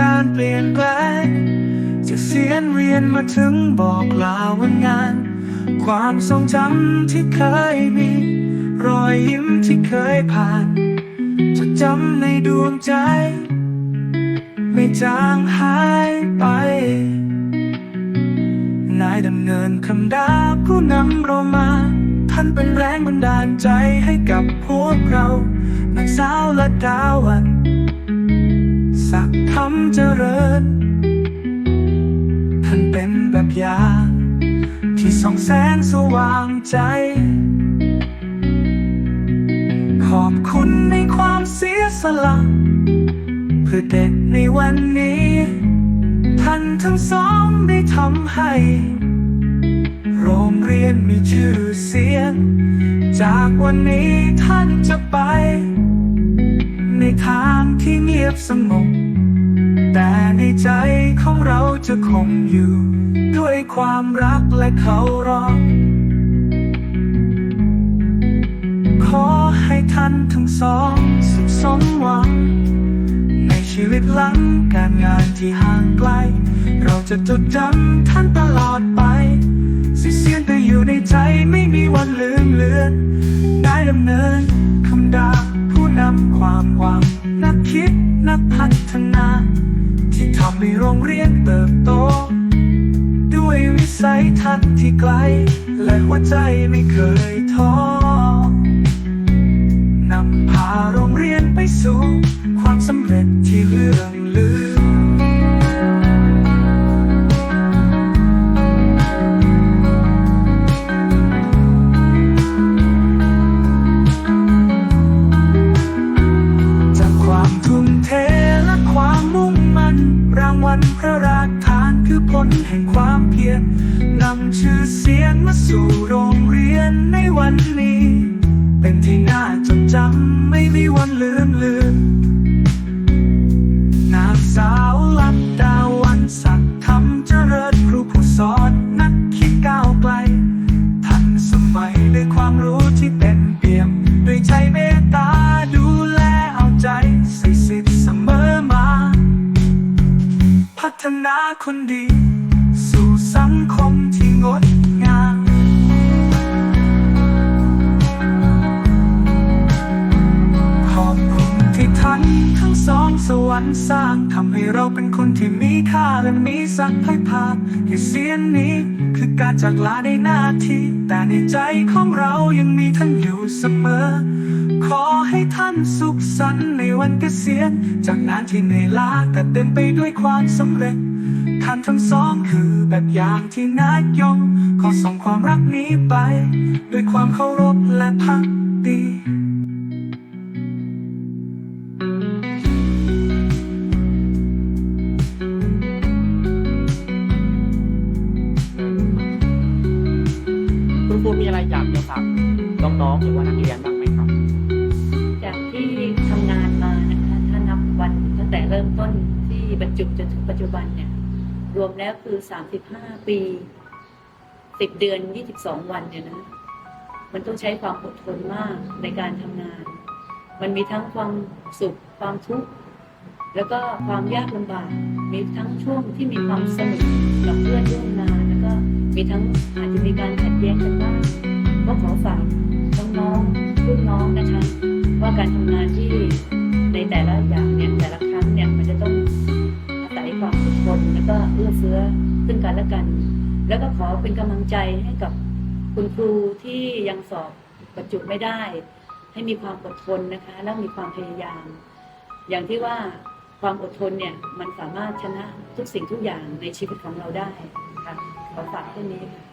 การเปลี่ยนแปลงจากเสียนเรียนมาถึงบอกลาวันงาน ความทรงจำที่เคยมี รอยยิ้มที่เคยผ่านจดจำในดวงใจ ไม่จางหายไป นายดำเนินคำดาผู้นำเรามาท่านเป็นแรงบันดาลใจให้กับพวกเรานางสาวและดาวัน สักคำเจริญ ท่านเป็นแบบอย่างที่ส่องแสงสว่างใจ ขอบคุณในความเสียสละเพื่อเด็กในวันนี้ ท่านทั้งสองได้ทำให้ โรงเรียนมีชื่อเสียง จากวันนี้ท่านจะไป ยบสงบ แต่ในใจของเราจะคงอยู่ ด้วยความรักและเคารพขอให้ท่านทั้งสองสุขสมหวัง ในชีวิตหลังการงานที่ห่างไกล เราจะจดจำท่านตลอดไปสิเสียนไปอยู่ในใจไม่มีวันลืมเลือน ได้ดำเนินำความหวัง นักคิดนักพัฒนา ที่ทำให้โรงเรียนเติบโต ด้วยวิสัยทัศน์ที่ไกล และหัวใจไม่เคยท้อนำพาโรงเรียนไปสู่ ความสำเร็จที่เลื่องางวัลพระราชทานคือผลแห่งความเพียรนำชื่อเสียงมาสู่โรงเรียนในวันนี้ เป็นที่น่าจดจำไม่มีวันลืมเลือนน นาคนดี สู่สังคมที่งดงามขอบคุณที่ท่านทั้งสองสวรรค์สร้างทำให้เราเป็นคนที่มีค่าและมีศักยภาพที่เสียนนี้ คือการจากลาในหน้าที่ แต่ในใจของเรายังมีท่านอยู่เสมอ ขอให้ท่านสุขสันต์ในวันเกษียณ จากงานที่เหนื่อยล้าแต่เต็มไปด้วยความสำเร็จ ท่านทั้งสองคือแบบอย่างที่น่ายกขอส่งความรักนี้ไป ด้วยความเคารพและพักดี น้องๆหรือว่านักเรียนบ้างไหมครับ จากที่ทำงานมานะคะถ้านับวันตั้งแต่เริ่มต้นที่บรรจุจนถึงปัจจุบันเนี่ย รวมแล้วคือ 35 ปี 10 เดือน 22 วันเนี่ยนะ มันต้องใช้ความอดทนมากในการทำงาน มันมีทั้งความสุขความทุกข์ แล้วก็ความยากลำบาก มีทั้งช่วงที่มีความสนุกกับเพื่อนร่วมงาน แล้วก็มีทั้งอาจจะมีการขัดแย้งกันบ้างก็ขอฝาก น้องรุ่นน้องนะคะ ว่าการทำงานที่ในแต่ละอย่างเนี่ยแต่ละครั้งเนี่ยมันจะต้องอาศัยความอดทนแล้วก็เอื้อเฟื้อซึ่งกันและกัน แล้วก็ขอเป็นกำลังใจให้กับคุณครูที่ยังสอบบรรจุไม่ได้ ให้มีความอดทนนะคะ แล้วมีความพยายาม อย่างที่ว่าความอดทนเนี่ยมันสามารถชนะทุกสิ่งทุกอย่างในชีวิตของเราได้ค่ะขอฝากเรื่องนี้ค่ะ